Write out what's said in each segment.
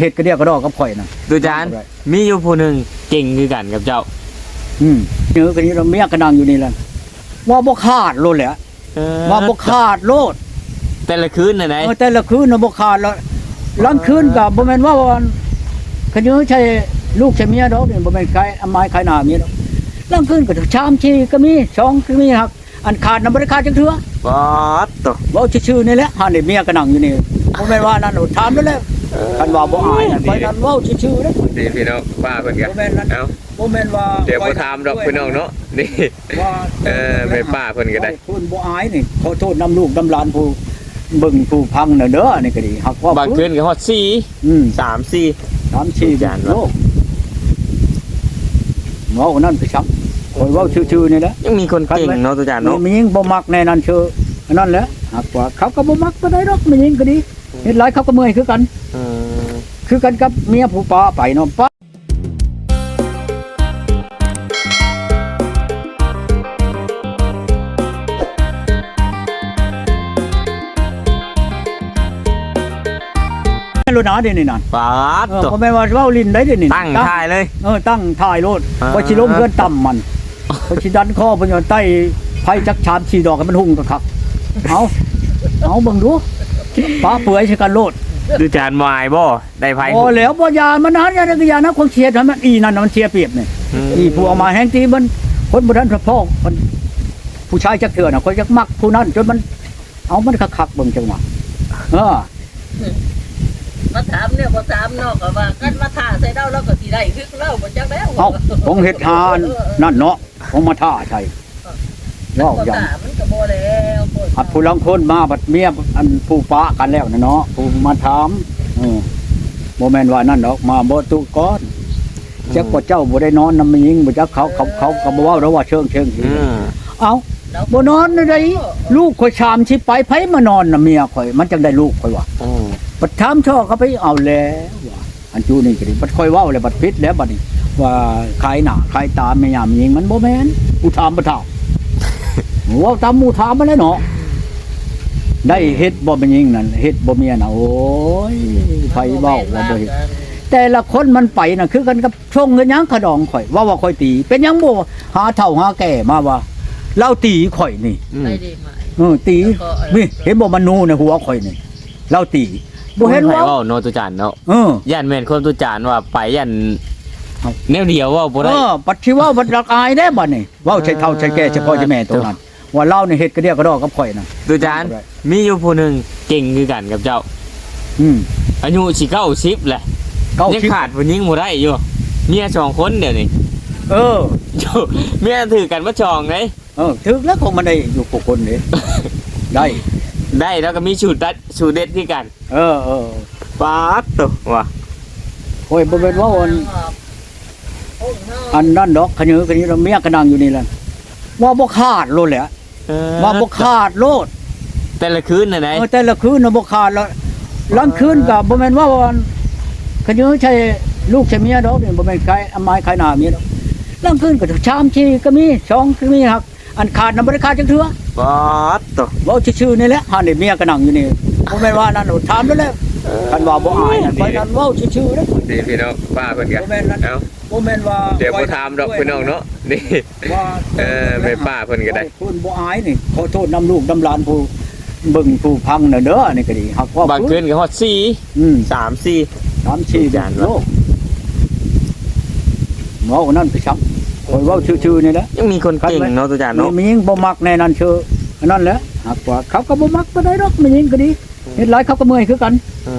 เฮ็ดกระเดียกกระดอกกับข่อยน่ะดูจานมีอยู่ผู้หนึ่งเก่งคือกันกับเจ้า อืมเจอกันนี้เราเมียก็นั่งอยู่นี่แหละว่าบ่ขาดโลดแหละเออว่าบ่ขาดโลดแต่ละคืนน่ะไหน เออแต่ละคืนน่ะบ่ขาดแล้วหลังคืนก็บ่แม่นว่าวันคันอยู่ใช่ลูกใช่เมียดอกนี่บ่แม่นใครอำไม้ใครหน้าเมียดอกหลังคืนก็ชามชีก็มีสองก็มีหักอันขาดน่ะบ่ได้ขาดจังเทื่อป๊อดตก เว้าชื่อๆนี่แหละหานี่เมียก็นั่งอยู่นี่ บ่แม่นว่านั่นถามนั่นแหละคันว่าบ่อายนั่นไปนั่นเว้าชื่อๆเด้อนี่พี่น้องป้าเพิ่นกันบ่แม่นนั่นเอ้าบ่แม่นว่าเดี๋ยวบ่ถามดอกพี่น้องเนาะนี่ว่าเออแม่ป้าเพิ่นก็ได้เพิ่นบ่อายนี่ขอโทษนำลูกนำหลานผู้เบิ่งผู้พังน่ะเด้อนี่ก็ดีฮักว่าบางคืนก็ฮอดสี่อืมสามสี่ถามชีจานวะโลกเว้านั่นไปซับคอยเว้าชื่อๆนี่แหละยังมีคนเก่งเนาะตัวจานเนาะมีหญิงบ่มักแน่นั่นชื่ออันนั่นแหละหักว่าเขาก็บ่มักปานใดดอกมีหญิงก็ดี เฮ็ดหลายเขาก็เมื่อยคือกันเออคือกันกับเมียผู้ป้าไปเนาะป้าโลดนะเดี๋ยวนี้นั่นป๊อดเออตกบ่แม่นว่าเว้าลิ้นได้เดี๋ยวนี้ตั้งท่ายเลยเออตั้งถ่ายโลดอ่าพอชิล้มเพื่อนต่ำมันพอชิดันข้อเพิ่นอยู่ใต้ไผจักชามชีดอกให้มันหุ่งกะครับเอาเอาเบิ่งดู ป้าเปื่อยใช่กันโลดดูจานวายบ่ได้ไพ่โอ้แล้วบ่ยามันนั้นยานักยานะคนเชียร์ให้มันอีนั่นน่ะมันเชียร์เปรียบนี่อืมอีผู้เอามาแฮงตีมันคนบ่ทันพระพ่อมันผู้ชายจักเถื่อน่ะคนจักมักผู้นั้นจนมัน เอามันคักๆเบิ่งจังหวะเออมาถามเนี่ยบ่ถามนอกก็ว่ากันมาท่าใส่เราแล้วก็สิได้คือเราบ่จักแล้วเอาของเฮ็ดทานนั่นเนาะของมาท่าใช่ย่อบ่อย่างถามมันก็บ่แล้วบ่ อัดผู้ลังคนมาบัดเมียอันผู้ปะกันแล้วนะเนาะผู้มาถามเออบ่แม่นว่านั่นดอกมาบ่ตุก้อนจักว่าเจ้าบ่ได้นอนนำมีหญิงบ่จักเขาเขาเขาก็บ่เว้าแล้วว่าเชิงเชิงสิอืมเอ้าบ่นอนได้ลูกข่อยชามสิไปไผมานอนน่ะเมียข่อย มันจังได้ลูกข่อยว่าอืมบัดถามช่อเขาไปเอาแล้วว่าอันจูนี่ก็ดิบัดข่อยเว้าแล้วบัดผิดแล้วบัดนี้ว่าขายหน้าขายตาแม่ยามหญิงมันบ่แม่นผู้ถามบ่เท่าเว้าตามหมู่ถามมาแล้วเนาะ ได้เฮ็ดบ่เป็นหญิงนั่นเฮ็ดบ่เมียน่ะโอ้ยไผเว้าว่าบ่เฮ็ดแต่ละคนมันไปน่ะคือกันกับชงเงินหยังขะดองข่อย ว่าว่าข่อยตี เป็นหยังบ่หาเฒ่าหาแก่มาว่าเราตีข่อยนี่อืมได้ดีไหมเออตีนี่เห็นบ่มันนูในหัวข่อยนี่เราตีบ่เห็นไผว่าเว้าเนาะตัวจานเนาะเออย่านแม่นคนตัวจานว่าไปย่านเอ้าแนวเดียวเว่าบ่เอได้อปัดชิเว่าบัดรักอายได้บัดนี่เว้าใช่เฒ่าใช่แก่ใช่พ่อใช่แม่ตรงนั้น ว่าเรานี่เฮ็ดกระเดียกกระดอกกับข่อยน่ะตัวจานมีอยู่ผู้หนึ่งเก่งคือกันกับเจ้า อืมอายุสิเก้าสิบแหละเก้ายังชิบขาดผู้หญิงบ่ได้อยู่เมียสองคนเดี๋ยวนี้เออโย่เมียถือกันว่าชองไงเออถึกแล้วคงมันได้อยู่กับคนนี่ ได้ ได้แล้วก็มีสูตรดัดสูตรเด็ดที่กันเออเออป๊าดตัวว่ะโอ้ยบ่เป็นว่าอันอันนั้นดอกขะยือขะยือเมียก็นั่งอยู่นี่แหละว่าบ่ขาดโลดแหละเออ ว่าบ่ขาดโลด แต่ละคืนน่ะไหนเออแต่ละคืนน่ะบ่ขาดแล้วหลังคืนก็บ่แม่นว่าวันขะยือใช่ลูกใช่เมียดอกนี่บ่แม่นใครอำไม้ใครหน้าเมียดอกหลังคืนก็ชามชีก็มีสองก็มีหักอันขาดน่ะบ่ได้ขาดจังเทื่อป๊าดตัวเว้าชื่อๆนี่แหละหานี่เมียก็นั่งอยู่นี่บ่แม่นว่านั่นถามแล้วแหละคันว่าบ่อายนั่นไปนั่นเว้าชื่อๆเด้อนี่พี่น้องป้าเพิ่นกันบ่แม่นนั่นเอ้าบ่ แม่นว่าเดี๋ยวบ่ถามดอกพี่น้องเนาะนี่ว่าเออแม่ป้าเพิ่นก็ได้เพิ่นบ่อายนี่ขอโทษนำลูกนำหลานผู้เบิ่งผู้พังน่ะเด้อนี่ก็ดีฮักว่าบางคืนก็ฮอดสี่อืมสามสี่ถามชีจานวะโลกเว้านั่นไปซักคอยเว้าชื่อๆนี่แหละยังมีคนเก่งเนาะตัวจานเนาะมีหญิงบ่มักแน่นั่นชื่ออันนั้นแหละฮักว่าเขาก็บ่มักปานใดดอกมีหญิงก็ดีเฮ็ดหลายเขาก็เมื่อยคือกันเอ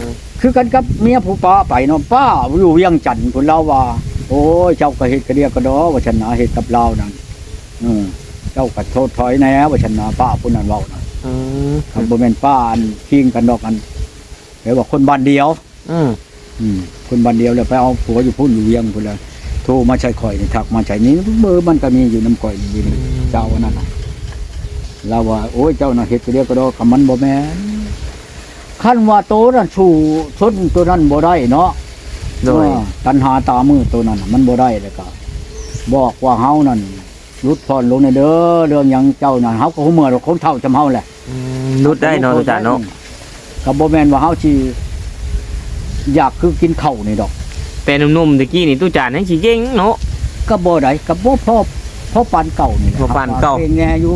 อคือกันกับเมียผู้ป้าไปเนาะป้าอยู่เวียงจันทน์พุ่นเล่าว่า โอ้ยเจ้าก็เฮ็ดกระเดียกระดอว่าฉันนาเฮ็ดกับเรานั่นเออเจ้าก็โทษถอยแหน่ว่าฉันนาป้าผู้นั้นเว้านั่นอืมคำบ่แม่นป้าอันพิงกันดอกอันเดี๋ยวว่าคนบ้านเดียว อืมอืมคนบ้านเดียวแล้วไปเอาผัวอยู่พุ่นอยู่เวียงพุ่นแล้วโทรมาใช้ข่อยนี่ทักมาใช้นี้เบอร์มันก็มีอยู่น้ำข่อยอยู่นี่เจ้าอันนั้นน่ะเราว่าโอ้ยเจ้าน่ะเฮ็ดกระเดียกระดอกับมันบ่แม่นคันว่าโตนั่นชูชนตัวนั้นบ่ได้เนาะ โดยว่าตันหาตามือตัวนั้นน่ะมันบ่ได้เลยก็ บอกว่าเฮานั่นรุดพรลงในเด้อเรื่องหยังเจ้านั่นเฮาก็ฮู้เมื่อว่าคนเฒ่าจำเฮาแหละอืมนุดได้เนาะตัวจานเนาะก็บ่แม่นว่าเฮาสิอยากคือกินข้าวนี่ดอก แต่หนุ่มๆตะกี้นี่ตู้จานให้สิเก่งเนาะก็บ่ได้ก็บ่พอพอปานเก่านี่แหละพอปานเก่าเป็นแงอยู่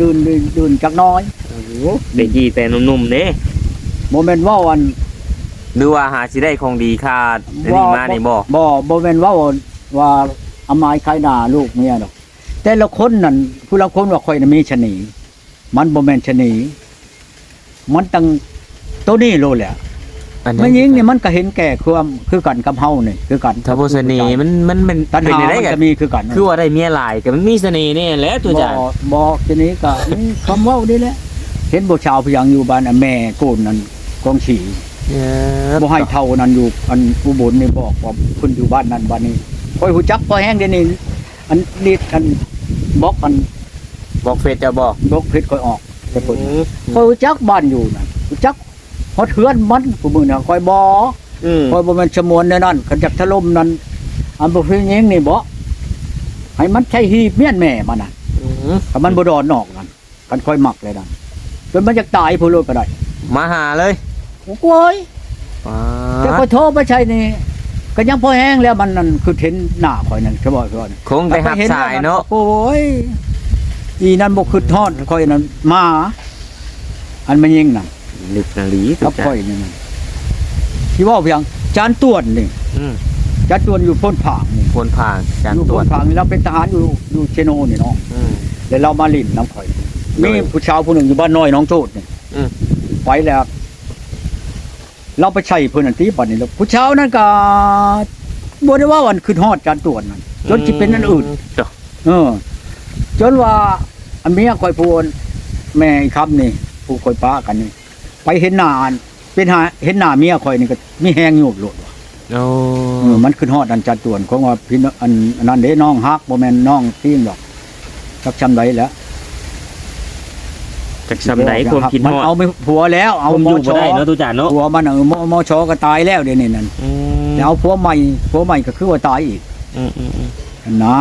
ลื่นลื่นลื่นจักหน้อยตะกี้แต่หนุ่มๆเด้บ่แม่นว่าวัน หรือว่าหาสิได้ของดีค่าอันนี้มานี่บ่บ่บ่แม่นว่าว่าอามายใครหน้าลูกเมียดอก แต่ละคนนั่นผู้ละคนว่าข่อยน่ะมีชะนีมันบ่แม่นชะนีมันตั้งตัวนี้โลแหละอันไม่ยิงนี่มันก็เห็นแก่ความคือกันกับเฮานี่คือกันถ้าบ่เสน่ห์มันมันมันตัณเป็นหาได้มันกันจะมีคือกันคือว่าได้เมียหลายก็มันมีเสน่ห์แนี่แหละตู้จานบ่บอกทีนี้ก็นี่คำเว้านี่แหละเห็นบ่ชาวพยังอยู่บ้านน่ะแม่โกนนั่นกองฉีเออ บ่ให้เท่านั้นอยู่ อันอุบลนี่บอกว่าเพิ่นอยู่บ้านนั้นบ้านนี้ค่อยฮู้จักพอแห้งเดี๋ยวนี้อันนี้อันบอกอันบอกเฟซจะบอกบอกเพชรค่อยออกแต่เพิ่นค่อยฮู้จักบ้านอยู่นั่นฮู้จักฮอดเฮือนมันผู้มื้อน่ะค่อยบ่อืมค่อยบ่แม่นชะมวนแน่นั่นคันจักถล่มนั่นอันบ่เพิ่นยิงนี่บ่ให้มันใช้หีบเมียนแม่มันน่ะอืมถ้ามันบ่ดอนนอกนั่นกันค่อยมักเลยนั่นจนมันจะตายผู้โลดก็ได้มาหาเลย โอ้ยว้าแต่ก็โทรไปใช่นี่ก็ยังพอแห้งแล้วมันนั่นคือเห็นหน้าข่อยนั่นเขาบอกเขาว่าคงไปหับสายเนาะโอ้ยอีนั่นบ่คือทอดข่อยนั่นมาอันมันยิงนั่นลึกนาลีกัตู้บจาข่อนยนี่นั่นที่ว่าเพียงจานตวนนี่อืมจานตวนอยู่พ้นผางนี่ควรผ่านการอยู่ตรวพ้จนผางนี่เราเป็นทหารอยู่อยู่เชโนนี่เนาะอืมเดี๋ยวเรามาลิ่นน้ำข่อยโดมียผู้ชาวผู้หนึ่งอยู่บ้านน้อยน้องโจดนี่อืมไปแล้ว เราไปใช้เพิ่นอันที่บัดนี้แล้วผู้ชาวนั่นก็บ่ได้ว่าวันขึ้นฮอดจานตวนนั่นจนสิเป็นอันอื่นจ้ะเออ จนว่า อันเมียคอยพูนแม่อีกครับนี่ ผู้คอยป้ากันนี่ ไปเห็นหน้าอันเป็นหาเห็นหน้าเมียคอยนี่ก็มีแหงอยู่โลดว่ะโอ้เออมันขึ้นฮอดอันจัดตวนของว่าพี่น้องอันอันนั้นเด้น้องฮักบ่แม่นน้องทิ้งดอกจักจำไดแล้ว จากสำไหนความคิดมันฮอดเอาไปผัวแล้ว เอาผมมอยู่ชบ่ได้เนาะตู้จานเนาะผัวมันเออมมชก็ตายแล้วเดี๋ยวนี้นั่นอืมแล้วเอาผัวใหม่ผัวใหม่ก็คือว่าตายอีกอืมอืมอืมนะ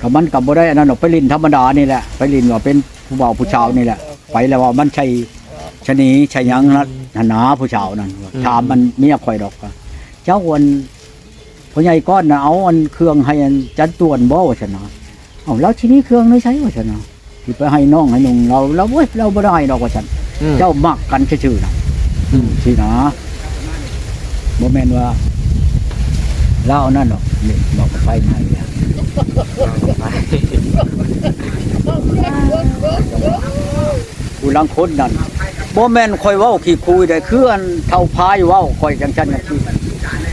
ก็มันกับบ่ได้อันนั้นหรอกไปลินธรรมดานี่แหละไปลินว่าเป็นผู้บ่าวผู้ชาวนี่แหละ ไปแล้วว่ามันใช่ชะนีใช่หยังนะหันหนาผู้ชาวนั่นถามมันเมียข่อยดอกว่าเจ้าวันพ่อใหญ่ก้อนน่ะเอาอันเครื่องให้อันจันตวนบ่ว่าชนะเอาแล้วทีนี้เครื่องไม่ใช้ว่าชนะ ที่ไปให้น้องให้นุ่งเราเราเว้ยเราบ่ได้ดอกว่าฉันอืม เจ้ามักกันชื่อๆนะอืม สินะบ่แม่นว่าเล่านั่นหรอกนี่บอกกับไฟไหม้แล้วผู้ลังคนนั่นบ่แม่นคอยเว้าขี้คุยได้คืออันเท่าพายเว้าคอยจังซั่นจังซี่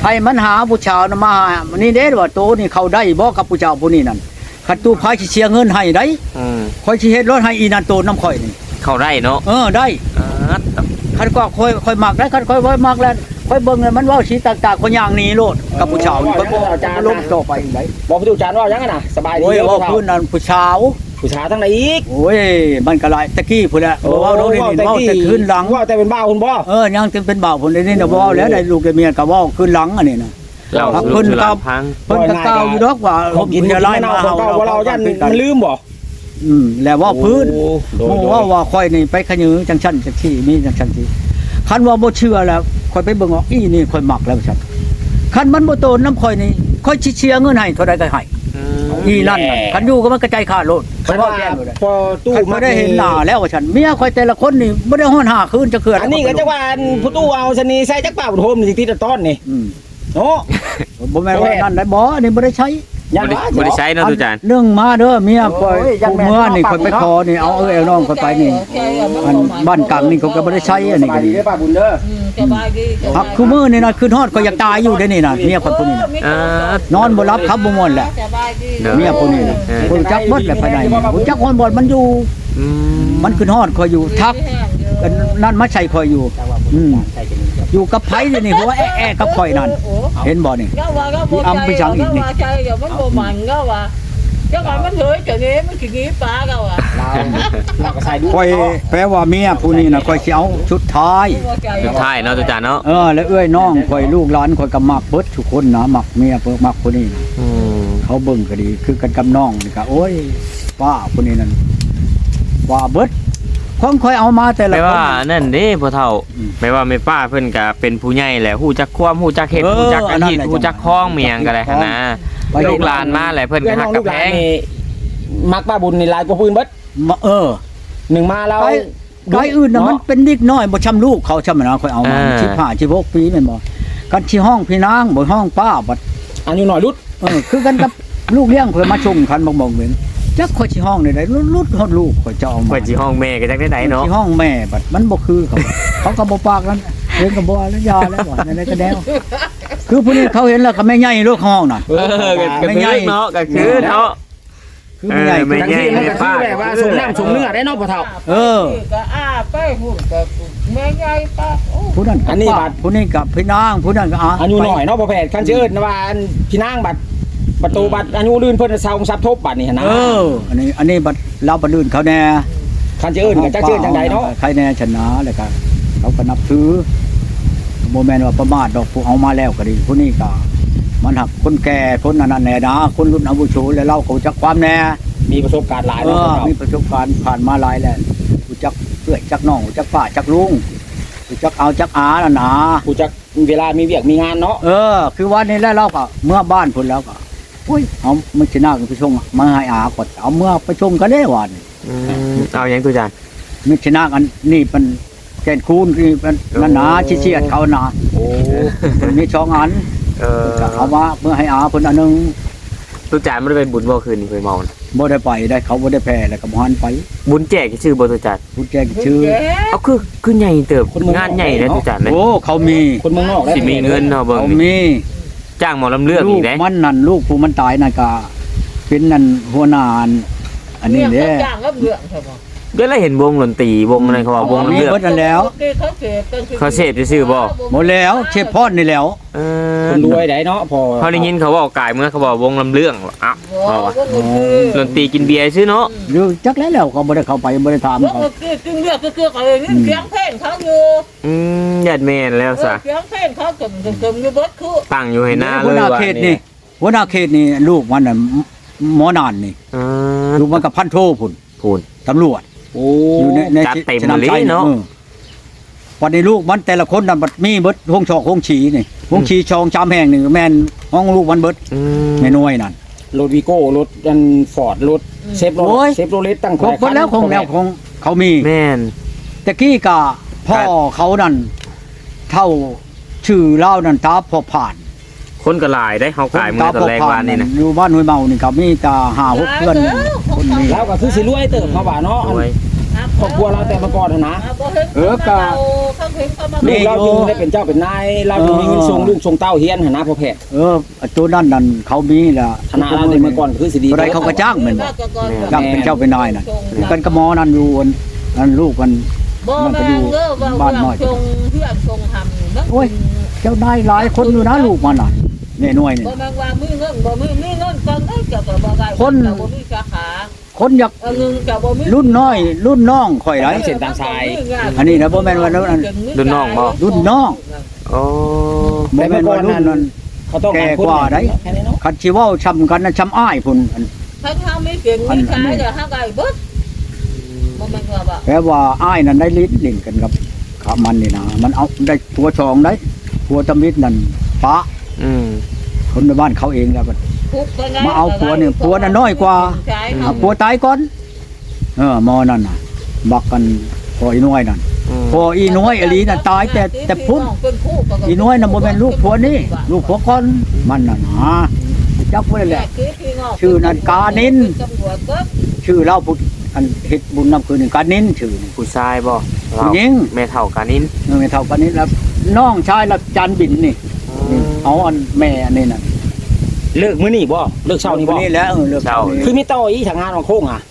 ให้มันหาผู้ชาวนะมาหานี่เด้ว่าโตนี่เขาได้บ่กับผู้ชาวผู้นี้นั่นคันตู้พายสิเสียเงินให้ได้ อืม คอยสิเฮ็ดรถให้อีนั่นโตน้ำข่อยนี่เข้าได้เนาะเออได้อ่าตับคันก็ค่อยค่อยมักได้คันค่อยค่อยมักแล้วค่อยเบิ่งเลยมันเว้าสีต่างๆคนอย่างนี้โลดกับผู้ชาวนี่ค่อยบ่จะล้มต่อไปไหนบอกผู้ดูจานว่ายังไงนะสบายดีโอ้ยเด้เว่าผู้พื้นนั้นผู้ชาวผู้ชายทั้งไหนอีกโอ้ยมันก็หลายตะกี้พุ่นแหละบ่เว้าโดนนี่เว้าแต่คืนหลังว่าแต่เป็นบ้าคุณบ่เออยังถึงเป็นบ่าวพุ่นนี่น่ะบ่เว้าแล้วได้ลูกได้เมียก็เว้าคืนหลังอันนี้น่ะเราครับสุเพิ่นสุครัราบพังเพิ่นก็กล่าวอยู่ดอกว่าผมกินอย่าไล่ไม่มาเน่าของเฮาเก่าว่าเรายันมันลืมบ่ อืมแล้วเว่าพื้นโดโอ้ยโดยว่าว่าค่อยนี่ไปขยือจังชั้นจังที่มีจังชั้นที่คันว่าบ่เชื่อแล้วค่อยไปเบิ่งว่าอีนี่ค่อยมักแล้วฉันคันมันบ่โตนน้ำค่อยนี่ค่อยสิเชียร์เงินให้เท่าใดก็ให้อืมอีนั่นน่ะคันอยู่ก็มันกระจายค่าโลดคันว่าพอตู้คันบ่ได้เห็นหน้าแล้วว่าฉันเมียค่อยแต่ละคนนี่บ่ได้ฮ้อนหาคืนจะเกิดอันนี้ก็จะว่าอันผู้ตู้เอาชะนีใส่จักป่าบุโฮมนี่ติดต้นนี่อืมโอ้บ่แม่นว่านั่นได้บ่อันนี้บ่ได้ใช้ ยันบ่ได้ว่าบ่ได้ใช้เนาะตู้จานเรื่องมาเด้อเมียค่อยโอ้ยยังผู้แม่นเมื่อนี่เอาค่อยไปปากขอนี่เอาเอ้ยเอาน้องค่อยไปนี่อันบ้านกลางนี่เขาก็บ่ได้ใช้อันนี้สก็บายดีดีเด้อป้าบุญเด้อสบายดีหักคือมือนี่นะคือฮอดก็อยากตายอยู่เด้นี่น่ะเมียคนผู้นี้น่ะอ่านอนบ่รับครับบ่ม่วนแหละสบายดีเมียผู้นี้น่ะผู้จักเบิดแหละภายในนี่ผู้จักคนบ่มันอยู่อืมมันคือฮอดคอยอยู่ทักกันนั่นมาใส่คอยอยู่อืม อยู่กับไผนี่นี่หัวแอะแอะกับคอยนั่นเห็นบ่นี่ ก็ว่าก็บ่ใจก็ว่าใจก็มันบ่มันก็ว่าจังว่ามันเฮ้ยจะนี้มันสิงี้ปลาก็ว่าเราเราก็ใส่ดูคอยแปลว่าเมียผู้นี้น่ะคอยสิเอาชุดท้ายบ่ใจสุดท้ายเนาะตู้จานเนาะเออแล้วเอ้ยน้องคอยลูกหลานคอยก็มักเบิดทุกคนนะมักเมียเพิ่นมักผู้นี้น่ะอืมเขาเบิ่งก็ดี คือกันกับน้องนี่ก็โอ้ยว่าผู้นี้นั่นว่าเบิด ของคอยเอามาแต่ละแปลคนว่านั่นเด้พ่อเฒ่าอืมแปลว่าแม่ป้าเพิ่นก็เป็นผู้ใหญ่แหละฮู้จักความฮู้จักเฮ็ดเออฮู้จักอาชีพอันนั้นแหละฮู้จักคล้องเมียงก็ได้หั่นนะไปลูกหลานมาแหละเพิ่นเพื่ก็อนฮัน้กองกัลูบกหแพลานงนี่มักป้าบุญในลายกว่าพื้นเบิดมาเออหนึ่งมาแล้วไปไกอื่นน่ะเาะมันเป็นเด็กน้อยบ่ชำลูกเขาชำนะคอยเอามาอ่าสิบห้าสิบหกปีแม่นบ่กันที่ห้องพี่นางบ่ห้องป้าบัดอันนี้หน่อยรุดเออคือกันกับลูกเลี้ยงเพิ่นมาชงคันบ่บอกเหมือน จักข่อยสิห้องได้ได้ลุดๆฮอดลูกข่อยจะเอามาเพิ่นสิห้องแม่ก็จักได้ไดเนาะที่ห้องแม่บัดมันบ่คือเขาเขาก็บ่ปากนั้นเห็นก็บ่แล้วยาแล้วบ่นั่นก็แนวคือผู้นี้เขาเห็นแล้วก็แม่ใหญ่ลูกห้องน่ะเออก็ก็ไม่คือใหญ่เนาะก็คือเนาะคือแม่ใหญ่เออแม่ทั้งที่มันก็คือแบบว่าสมน้ำสมเนื้อได้เนาะพ่อเฒ่าเออก็อ้าไปหุ่นก็แม่ใหญ่ปะโอ้ผู้นั้นก็อันนี้ป้าบัดผู้นี้กับพี่นางผู้นั้นก็อะอายุหน่อยเนาะพ่อแพทย์คันสิเอิ้นว่าอันพี่นางบัด ประตูบัดอายุลื่นเพิ่นเซาซับทบบัดนี่หั่นนะเออ อันนี้อันนี้บัดเราบัดลื่นเขาแน่คันสิเอิ้นก็จักชื่อจังใดเนาะใครแน่ชนะเลยก็เขาก็นับถือโมแมนว่าประมาทดอกผู้เอามาแล้วก็ดีผู้นี้ก็มันหักคนแก่คนนั้นนะแน่นะคนรุ่นอาวุโสแล้วเราก็รู้จักความแน่มีประสบการณ์หลายเอเนาะอพ่อเฒ่ามีประสบการณ์ผ่านมาหลายแล้วรู้จักเพื่อนจักน้องรู้จักป้าจักลุงรู้จักเอาจักอาน่ะนะผู้จักเวลามีเวียกมีงานเนาะเออ คือวันนี้แล้วเราก็เมื่อบ้านพุ่นแล้วก็ อุ้ยเอาไม่ชนะกันไปชงมาให้อากดเอาเมื่อไปชงกันได้วันอืมเอาหยังตุจานมิชนะกันนี่เป็นแกนคูนนี่เป็นนันหนาชิเชียดเขาหนาโอ้มันมีช่องอันเออก็เอามาเพื่อให้อาเพิ่นอันหนึงตุจานบ่ได้ไปบุญบ่คืนนี่ไปเมาน่ะบ่ได้ไปได้เขาบ่ได้แพ้แล้วก็บ่หันไป บุญแจกชื่อบ่ตุจานพูดแจ้งชื่อเอาคือคือใหญ่เติบงานใหญ่นะตุจานเลยโอ้เขามีคนเมืองนอกได้สิมีเงินเนาะเบิ่งเขานี่มี จ้างหมอลำเลือกลูอีกกเด้มันนั่นลูกผู้มันตายนั่นก็เป็นนั่นหัวหน้าอันอันนี้เด้จ้างกับเรื่องใช่บ่เดี๋ยวเราเห็นวงดนตรีวงอะไรเขาว่าวงมีลำเลือกเบิดนั่นแล้วเขาเสพกันเขาเสพซื่อๆบ่ หมดแล้วเชฟพอดนี่แล้ว เอคอนรวยได้เนาะพอเขาได้ยินเขาบอกกายเมื่อเขาบอกวงลำเลือกอะบ่ว่าว่าก็คือ ดนตรีกินเบียร์ชื่อเนาะหรือจักแล้วแล้วก็บ่ได้เข้าไปบ่ได้ถามว่าเขาก็คือจึงเลือกก็คือเขาเองเสียงเพลงเขาอยู่อืมญาติแม่นแล้วซะเสียงเพลงเขากึ่มกึ่มกึ่มอยู่เบิดคือตั้งอยู่ให้หน้าเลหัวยหน้าว่าเขตนี่หัวหน้าเขตนี่ลูกมันน่ะหมอนานนี่เออลูกมันกับพันโทพุ่นพูนตำรวจ โอ้อยู่ในในจัดเต็มสนามเลยชัยเนาะ ออวันนี้ลูกมันแต่ละคนน่ะบัดมีเบิดห้องชอกห้องฉีนี่ห้องฉีชองชามแห่งนี่แม่นห้องลูกมันเบิดอืมแม่น้อยนั่น รถวีโก้รถอันฟอร์ดรถเชฟโรโอ้ยเชฟโรเลสตั้งครบหมดแล้วคงแล้วคงเขามี แม่นแต่กี้กะพ่อเขานั่นเท่าชื่อเล่านั่นตาพอผ่านคนก็หลายได้เฮากายเมื่อตอนแรกวานนี่นะ อยู่บ้านห้วยเมานี่ก็มีตาหาหกเพื่อนคนนี้แล้วก็คือสิรวยเติบเขาว่าเนาะอันรวย ครอบครัวเราแต่เมื่อก่อนน่ะนะ เออกะเขาเห็นเขามาลูกเราจึงได้เป็นเจ้าเป็นนายเราจึงมีเงินส่งลูกส่งเต้าเฮียนหั่นนะพ่อแพทย์เออตัวนั่นนั่นเขามีแหละธนาเราแต่เมื่อก่อนก็คือสิดีอะไรเขาก็จ้างเหมือนบ่จ้างเป็นเจ้าเป็นนายนั่นกันกระมอนั่นอยู่อันนั่นลูกมันบ่แม่งเด้อว่าบ้านน้อยชงเพื่อนชงทำมันโอ้ยเจ้านายหลายคนอยู่นะลูกมันน่ะแน่น้อยนี่บ่แม่งว่ามีเงินบ่มีมีเงินกันได้ก็ก็บ่ได้คนก็บ่มีสาขา คนอยากเอาเงินก็บ่มีรุ่นน้อย รุ่นน้องข่อยไรอันนี้นะบ่แม่นว่ารุ่นรุ่นน้องบ่ รุ่นน้องโอ้บ่แม่นว่ารุ่นนั้น เขาต้องแก่กว่าได้ แค่นี้เนาะคันสิเว้าช้ำกันน่ะช้ำอ้ายพุ่นอัน ทั้งเฮามีเก่งมีขายเดี๋ยวเฮาก็ได้เบิดบ่แม่นว่าบ่แปลว่าอ้ายนั่นได้ลิ้นลิ้นกันกับขามันนี่นะมันเอาได้ตัวชองได้ตัวตำมิดนั่นปะอืมคนในบ้านเขาเองแล้วก็ ทุกข์ก็ไงมาเอาผัวเนี่ยผัวน่ะน้อยกว่าใช่เอาผัวตายก่อน เออหมอนั่นน่ะบักกันพออีน้อยนั่นอืมพออีน้อยอลีน่ะตายแต่แต่พุ่นอีน้อยน่ะบ่แม่นลูกผัวนี่ลูกผัวก่อนมันน่ะนะจักไว้แหละชื่อนั่นกานินชื่อเล่าพุทธอันเฮ็ดบุญนำคืนนี่กานินชื่อนี่ผู้ชายบ่ผู้หญิงแม่เฒ่ากานินเออไม่เท่ากานินแล้วน้องชายละจันบินนี่นี่เอาอันแม่อันนี้น่ะ เลิกมื้อนี้บ่เลิกเช้านี้บ่นี่แหล้วเออเลิกคือมีต่ออีกทางงานของโค้งอะ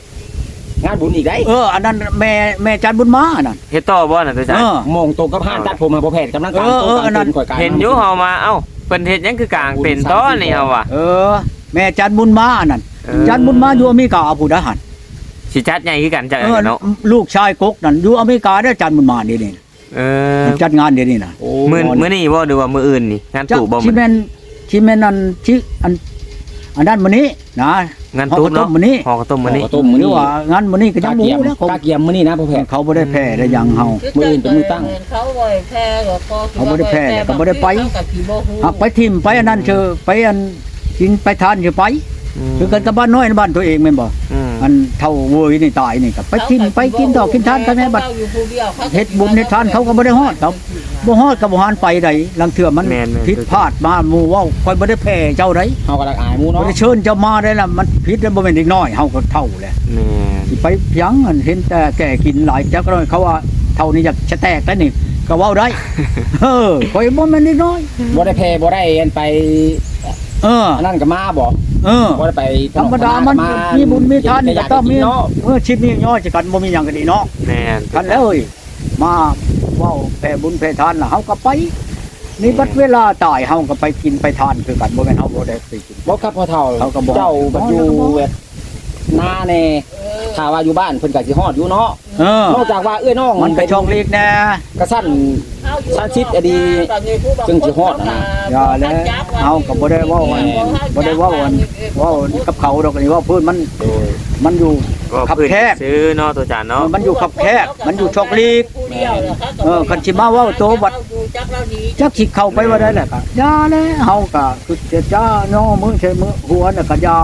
งานบุญอีกได้เอออันนั้นแม่แม่จันบุญมาอันนั่นเฮ็ดต่อบ่น่ะตุจานเออโมงตรงกับห้านตัดผมมาพ่อแพทย์กำลังการเออเอออันนั้นข่อยกายเห็นอยู่เฮามาเอ้าเพิ่นเฮ็ดหยังคือกลางเป็นต้อนี่เฮาว่ะเออ แม่จันบุญมาอันนั่นเออจันบุญมาอยู่อเมริกาเอาผู้ทหารสิจัดใหญ่คือกันจังเออเนาะลูกชายกกนั่นอยู่อเมริกาได้จันบุญมาเดี๋ยวนี้เออจัดงานเดี๋ยวนี้น่ะโอ้มื้อมื้อนี้บ่หรือว่ามื้ออื่นนี่งานจักตู่บ่ชิมื้อแม่น ชิแม่นนั่นชิอันอันนั้นมื้อนี้นะงานตุ๊ดฮอกระต้เนาะมมื้อนี้หอกระต้มมื้อนี้ข้าวต้มมื้อหรือนี้ว่างานมื้อนี้ก็ยักางบ่เกียมรู้นะเขากาเกียมมื้อนี้นะพ่อแพทย์เขาบ่ได้แพ้ได้หยังเฮามื้ออื่นเป็นมื้อตั้งเขาบ่ได้แพ้ก็พอเขาบ่ได้แพ้ก็บ่ได้ไปเขาก็สิบ่ฮู้หักไปทิ่มไปอันนั้นเชอไปอันกินไปทานเชอไปคือกันกับบ้านน้อยในบ้านตัวเองแม่นบ่อืมอันเท่าเวยนี่ตายนี่ก็ไปทิ่มไปกินดอกกินทานกันแม่บัดเขาอยู่ผู้ดียวขาก็เฮ็ดบุญเฮ็ดทานเขาก็บ่ได้ฮอดครับ บ่ฮอดก็บ่หานไปใดลังเทื่อมันแม่นๆ ผิดพลาดมาหมู่เว้าค่อยบ่ได้แพ้เจ้าไดเฮาก็รักอายหมู่บ่เนาะได้เชิญเจ้ามาได้ล่ะมันผิดแล้วบ่แม่นเด็กน้อยเฮาก็เท่าแหละ แม่น สิไปเพียงอันเห็นแต่แก่กินหลายจักน้อยเขาว่าเท่านี้อยากจะแตกแล้วนี่ก็เว้าได้ เออข่อยบ่แม่นเด็กน้อย บ่ได้แพ้บ่ได้อันไปเออ อันนั้นก็มาบ่เออ บ่ได้ไปธรรมดามันมีบุญมีทานนี่ก็ต้องมีเนาะเมื่อชิดนี้ย่อยจะกันบ่มีหยังก็ดีเนาะแม่น กันแล้วเอ้ยมาเว้าแผ่บุญแผ่ทานล่ะเฮาก็ไปนี่บัดเวลาตายเฮาก็ไปกินไปทานคือกันบ่แม่นเฮาบ่ได้ไปกินบ่ครับพ่อเฒ่าเขาก็บอกเจ้าบัดอยู่เวทหน้าแน่เออถ้าว่าอยู่บ้านเพิ่นก็สิฮอดอยู่เนาะเออนอกจากว่าเอื้อน้องมันไปช่องลีกแน่กระสั้นเฮาอยู่ชาชิดอดีจึงสิฮอดนะอย่าแล้วเฮาก็บ่ได้เว้าอันบ่ได้เว้าอันเว้ากับเขาดอกอันนี้เว่าพื้นมันมันอยู่ ก็ขับพื้นแคบ ซื้อเนาะตัวจานเนาะมันอยู่ขับแคบมันอยู่ช่องลีก เออคันสิมาเว้าโตบัด จักเราดีจักสิเข้าไปว่าได้แหละก็อย่าแล้วเฮาก็คือจะจ้าน้อมือใช้มือหัวน่ะก็อย่า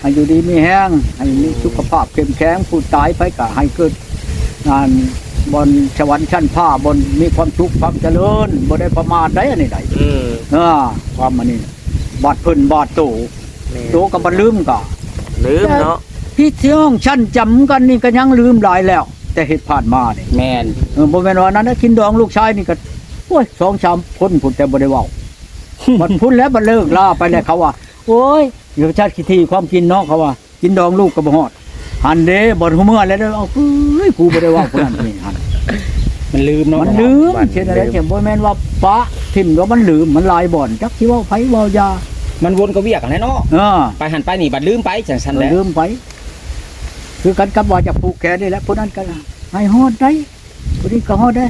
ให้อยู่ดีมีแห้งให้มีสุขภาพเข้มแข็งผู้ตายไปก็ให้เกิดงานบนสวรรค์ชั้นฟ้าบนมีความสุขความเจริญบ่ได้ประมาทได้อันนี้ใดอืมเออความมันนี่บาดเพิ่นบาดโตแม่นโตก็บ่ลืมก็ลืมเนาะ พี่เที่ยงชั้นจำกันนี่ก็ยังลืมหลายแล้ว แต่เหตุผ่านมานี่แม่นเออบ่แม่นว่านั้นนะกินดองลูกชายนี่ก็โอ้ยสองสามพ้นพุ่นแต่บ่ได้เว้ามันพุ่นแล้วมันเลิกลาไปแล้วเขาว่า โอ้ยอยู่ชาติขี้ที่ความกินเนาะเขาว่า กินดองลูกก็บ่ฮอดหันเด้บ่ฮู้เมื่อแล้วเด้อเอาเอ้ยกูบ่ได้เว้าคนนั้นนี่หันมันลืมเนาะมันลืมเช่นอะไรเช่นบ่แม่นว่าปะทิ่มว่ามันลืมมันหลายบ่อนจักสิเว้าไผเว้ายามันวนก็เวียกอะไรเนาะเออไปหันไปนี่บัดลืมไปจังซั่นแหละลืมไป คือกันกับว่าจะผูกแขนนี่แหละผู้นั้นก็ให้ฮอดได้ผู้นี้ก็ฮอดได้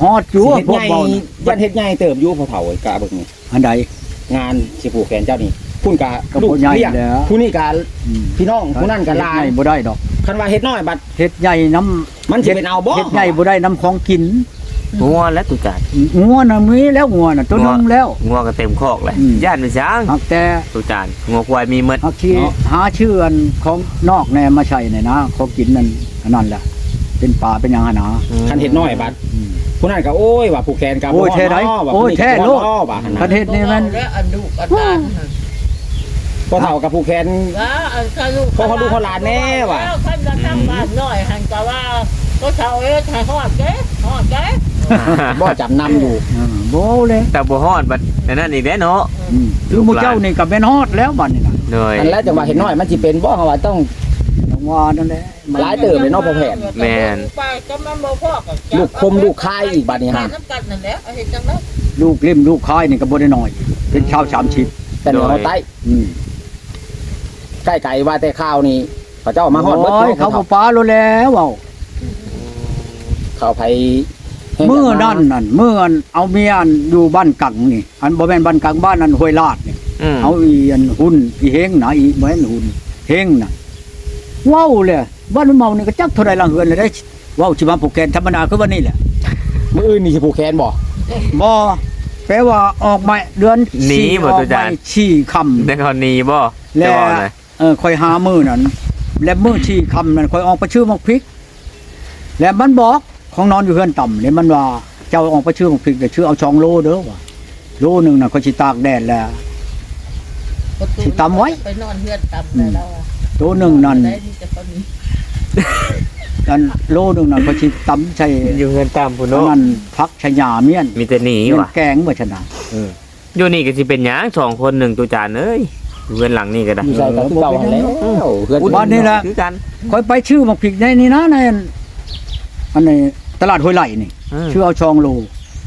ฮอดอยู่เฮ็ดพวกใหญ่เว้ายันเฮ็ดใหญ่เติบอยู่พ่อเฒ่าไอ้กะเบิ่งนี่อันใด งานสิผูกแขนเจ้านี่พุ่นกะก็บ่ใหญ่เลี้ยงแล้ว ผู้นี่กะอืมพี่น้องผู้นั้นกะลาเฮ็ยดใหญ่บ่ได้ดอกคันว่าเฮ็ดน้อยบัดเฮ็ดใหญ่น้ำมันสิเป็นเอาบ่เฮ็ดใหญ่บ่ได้น้ำของกิน งัวและตัวจานงัวน่ะมีแล้วงัวน่ะตัวหนึงแล้วงัวก็เต็มคอกเลยอืมย่านไปช้างหักแต่ตัวจานงัวควายมีหมดหักที่หาชื่ออันของนอกแน่มาใช้นี่นะของกินนั่นอันนั้นแหละเป็นป่าเป็นหยังหนนะคันเฮ็ดน้อยบัดอืมผู้นั้นก็โอ้ยว่าผูกแขนกะโอ้ยแท้ไหนบ่ฮดเนาะว่าโอ้ยผู้นี้แท้ก็โลบ่ดฮอดว่าหั่นประน่ะเทศนี้มันและอันดุอันดานพ่อเฒ่ากับผูกแขนว่าอันข้าลูกพอเขาดูเขาหลานแน่ว่ะแล้วท่านจะตั้งบ้านน้อยหันก็ว่าก็เฒ่าเอ้ยให้ฮอดแกฮอดแก บ่จำนำอยู่เออโบเลยแต่บ่ฮอดบัดอันนั้นอีกแล้วเนาะอืมคือหมู่เจ้านี่ก็เป็นฮอดแล้วบัดนี้น่ะเหนื่อยอันแล้วจังว่าเฮ็ดน้อยมันสิเป็นบ่เฮาว่าต้องต้องว่านั่นแหละหลายเติบเลยเนาะพ่อแพทย์แม่น ไปก็มันบ่พอกับลูกคมลูกคายอีกบัดนี้ฮะน้ำกันนั่นแหละเอาเฮ็ดจังได๋ลูกเล่มลูกคายนี่ก็บ่ได้น้อย เป็นชาวสามชิปแต่เดี๋ยวเราใต้อืมใกล้ไก่ว่าแต่ข้าวนี่เขาเจ้ามาฮอดเบิดโอ้ยเนาะเขาเขาบ่ปลาโลแล้วเว้าเขาไผ เมื่อนั่นนั่นเมื่ออันเอาเมียอันอยู่บ้านกังนี่ อันบ่แม่นบ้านกังบ้านนั้นห้วยลาดนี่อืมเอาอีอันหุ่นอีเฮงนะอีเหมือนหุ่นเฮงน่ะเว้าเลยบ้านมันเมานี่ก็จักเท่าไรละเฮือนเลยได้เว้าสิมาผูกแขนธรรมดาคือว่านี่แหละมื้ออื่นนี่สิผูกแขนบ่บ่แปลว่าออกมาเดือนหนีสี่บ่ออกตัวจานมาชี้คำได้เขาหนีบ่แล้จะวว่าหน่อยเออค่อยหามือนั่นและมือชี้คำนั่นค่อยออกไปชื่อมักพริก แล้วมันบอก ของนอนอยู่เฮือนต่ำเนี่ยมันว่าเจ้าออกไปชื่อมักพริกเดี๋ยวชื่อเอาช่องโลเด้อว่ะโลหนึงน่ะก็สิตากแดดแล้ว สิตำไว้ ไปนอนเฮือนตำได้แล้วอะตัวหนึ่งนั่นได้ที่จะคนนี้กันโลหนึงน่ะก็สิตำใส่อยู่เงินตามพุ่นอันเนาะนั้นพักชะยาเมียนมีแต่หนีเมียนว่ะแกงบ่ชนะอยู่นี่ก็สิเป็นหยังสองคนหนึ่งตัวจานเอ้ยอยู่เงินหลังนี่ก็ได้อยู่ใส่กับคือเก่าหั่นแล้วเฮือนบ้านนี่แหละคือกันค่อยไปชื่อมักพริกในนี่นะในอันอันใน ตลาดห้วยไหลนี่อืมชื่อเอาชองโล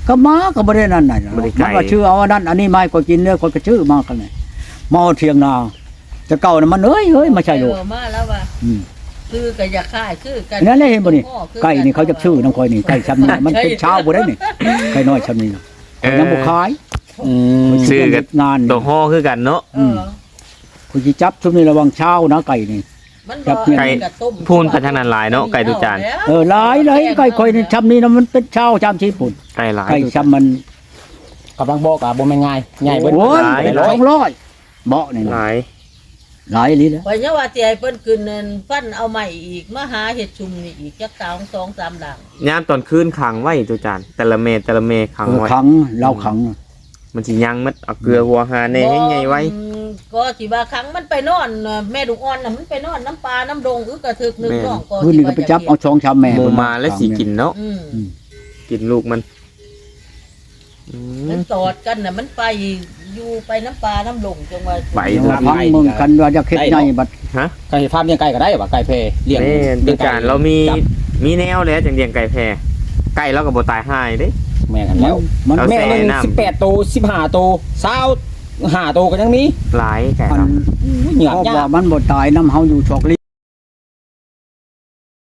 ก็มาก็บ่ได้นั่นน่ะบ่ได้ไกล มันว่าชื่อเอาอันนั้นอันนี้ไม้ก็กินเนื้อก็กระชื่อมากันเลยมาเอาเทียงนาจะเก่าน่ะมันเอ้ยเอ้ยไม่ใช่โลเออมาแล้วว่าอืม คือก็อยากขายคือกันนั่นแหละเห็นบ่นี่ไก่นี่เขาจะชื่อน้ำคอยนี่ไก่ชำนี่มันเป็นเช้าบ่ได้นี่ไก่น้อยชำนี่ยังบ่ขายอืมซื้อกันงานตัวห่อคือกันเนาะเออ คุณสิจับชุมนี้ระวังเช้านะไก่นี่ มันครับบ่ไก่กระต้มพูนไปทางนั้นหลายเนาะไก่ตุจาน เออหลายเลยไก่คอยนี่ชำนี้นะมันเป็นเช้าชำที่ปุ่นไก่หลายไก่ตุจานชำมันกำลังบอกอะบ่แม่นง่ายใหญ่เบิดโอ้ยหลายสองร้อยเบาะนี่หนะลายหลายลิแล้วข่อยยังว่าสิให้เพิ่นขึ้นนั่นฟันเอาใหม่อีกมาหาเห็ดชุมนี่อีกจักสองสองสามหลังยามตอนคืนขังไว้ตุจานแต่ละเมตรแต่ละเมตรขังเออไว้ขังเราขัง มันสิยังมัดเอาเกลือหัวหาแน่ให้ไงไว้อืม ก็สิว่าครั้งมันไปนอนน่ะแม่ลูกอ่อนน่ะมันไปนอนน้ำปลาน้ำดงอึกกระทึกหนึงแม่ น้องก็คืนนี้ก็ไปจับเอาช่องชำแม่หมูเพิ่นมาแล้วสิกินเนาะอืมกินลูกมันอืมันมตอดกันน่ะมันไปอยู่ไปน้ำปลาน้ำดงจังว่าไป เดี๋ยวพังเมืองกันว่าจะเค็ดในบัดฮะไก่ฟาร์มเลี้ยงไก่ก็ได้บ่ไก่เพเลี้ยงแม่นลี้ตุยงไก่จานเรามีจับมีแนวแล้วจังเลี้ยงไก่แพร่ไก่เราก็บ่ตายหายเด้ แม่กันแล้ว มันเอาแม่หนึงแซ่น้ำ18ตัว15ตัว 20 5ตัวก็ยังมีหลายไก่มันเราเหงื่อเพราะยา ว่ากมันบ่ตายน้ำเฮาอยู่ชอกลิ